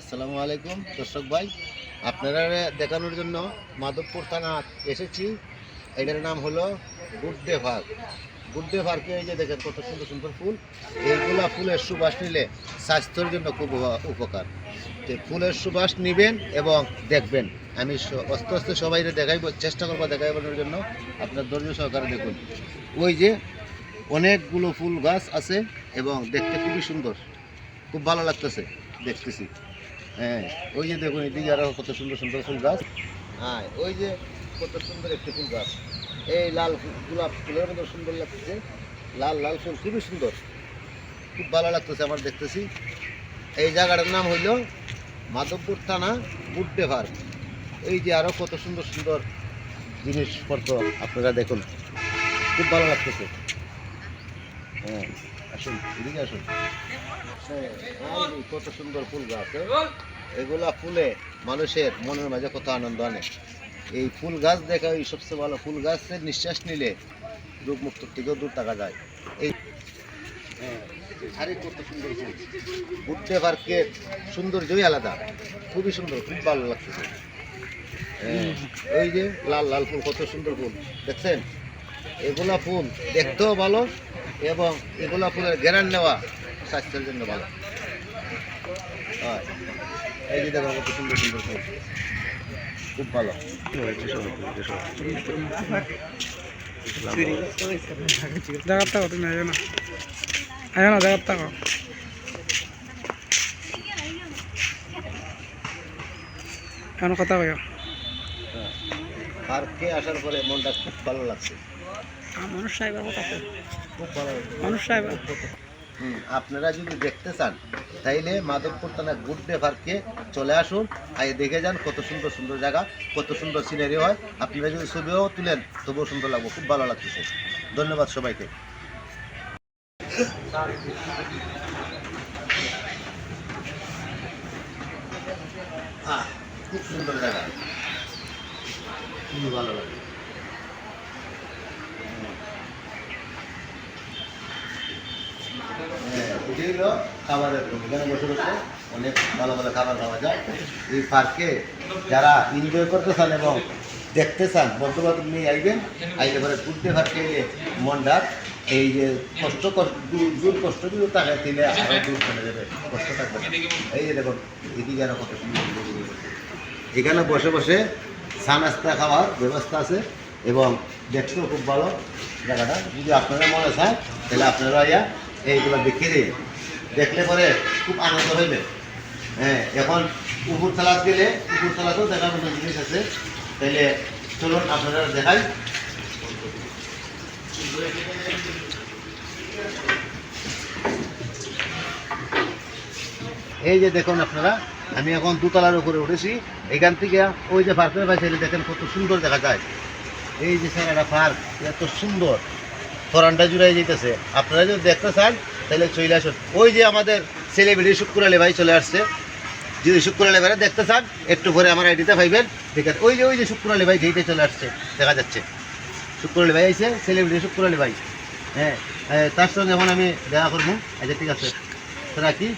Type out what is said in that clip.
আসসালামু আলাইকুম, দর্শক ভাই। আপনারা দেখানোর জন্য মাধবপুর থানা এসেছি। এটার নাম হলো গুড্ডে পার্ক গুড্ডে পার্কে এই যে দেখেন কত সুন্দর সুন্দর ফুল। এইগুলা ফুলের সুবাস নিলে স্বাস্থ্যের জন্য খুব উপকার। তো ফুলের সুবাস নেবেন এবং দেখবেন। আমি আস্তে আস্তে সবাই দেখাইব, চেষ্টা করব দেখাইবার জন্য। আপনার ধৈর্য সহকারে দেখুন। ওই যে অনেকগুলো ফুল গাছ আছে এবং দেখতে খুবই সুন্দর। খুব ভালো লাগতেছে, দেখতেছি। হ্যাঁ ওই যে দেখুন এদিকে আরও কত সুন্দর সুন্দর ফুল গাছ। হ্যাঁ ওই যে কত সুন্দর একটি ফুল গাছ। এই লাল গোলাপ ফুলের মতো সুন্দর লাগতেছে লাল লাল ফুল, খুবই সুন্দর। খুব ভালো লাগতেছে আমার দেখতেছি। এই জায়গাটার নাম হইল মাধবপুর থানা বুড্ডে পার্ক এই যে আরও কত সুন্দর সুন্দর জিনিসপত্র আপনারা দেখুন। খুব ভালো লাগতেছে। হ্যাঁ আসুন, এদিকে আসুন। কত সুন্দর ফুল গাছ হ্যাঁ? এগুলা ফুলে মানুষের মনের মাঝে কত আনন্দ আনে। এই ফুল গাছ দেখা এই সবচেয়ে ভালো ফুল গাছের নিঃশ্বাস নিলে রোগ মুক্ত থেকেও দূর থাকা যায়। এই হ্যাঁ, আরে কত সুন্দর ফুল। বুদ্ধে পার্কের সৌন্দর্যই আলাদা। খুবই সুন্দর খুব ভালো লাগছে। হ্যাঁ, ওই যে লাল লাল ফুল কত সুন্দর ফুল। দেখছেন? এগুলা ফুল দেখতেও ভালো এবং এগুলা ফুলের গ্যারান নেওয়া স্বাস্থ্যের জন্য ভালো। হয় এই যে দেখো কত সুন্দর সুন্দর খুব ভালো। জায়গার থাকো তুমি আয়ো না। আয়ো না জায়গার থাকো। এখন কথা কয় পার্কে আসার পরে মনটা খুব ভালো লাগছে? মানুষ সাহেবের কথা খুব ভালো মানুষ সাহেবের আপনারা যদি দেখতে চান, তাইলে মাধবপুর থানা গুড্ডে পার্কে চলে আসুন। আর দেখে যান কত সুন্দর সুন্দর জায়গা, কত সুন্দর সিনারি হয়। আপনারা যদি ছবিও তুলেন, তবুও সুন্দর লাগবে, খুব ভালো লাগতেছে। ধন্যবাদ সবাইকে। খুব সুন্দর জায়গা। খুবই ভালো লাগে। হলো খাবারের রুম। এখানে বসে বসে অনেক ভালো ভালো খাবার খাওয়া যায়। এই পার্কে যারা এনজয় করতে চান এবং দেখতে চান বন্ধু বান্ধব নিয়ে আইবেন, আইলে পরে ঘুরতে পার্কে মনটা এই যে কষ্ট দূর- কষ্ট যদি থাকে তাহলে আরও দূর চলে যাবে। কষ্ট থাকবে এই যে দেখুন, এদিকে আরও কত সুন্দর। এখানে বসে বসে চা নাস্তা খাওয়ার ব্যবস্থা আছে এবং দেখতেও খুব ভালো জায়গাটা। যদি আপনারা মনে চান, তাহলে আপনারা ইয়া এইগুলো দেখে দিন। দেখলে পরে খুব আনন্দ হইবে। হ্যাঁ এখন উপর তলাত গেলে উপর তলাতেও দেখার মতো জিনিস আছে। তাহলে চলুন আপনারা দেখাই। এই যে দেখুন আপনারা, আমি এখন দুতলার উপরে উঠেছি। এখান থেকে ওই যে পার্কের পাশে দেখেন কত সুন্দর দেখা যায়। এই যে স্যার একটা পার্ক, এত সুন্দর। ফরানটা জুড়াই যেতেছে আপনারা যদি দেখতে চান তাহলে চলে আসুন। ওই যে আমাদের সেলিব্রিটি শুক্র আলী ভাই চলে আসছে যদি শুক্র আলী ভাইরা দেখতে চান, একটু পরে আমার আইডিতে পাইবেন। ঠিক আছে, ওই যে ওই যে শুক্র আলী ভাই যেইটাই চলে আসছে, দেখা যাচ্ছে। শুক্র ভাই আইছে সেলিব্রিটি শুক্র আলী ভাই। হ্যাঁ তার সঙ্গে এখন আমি দেখা করব। আচ্ছা ঠিক আছে। রাখি।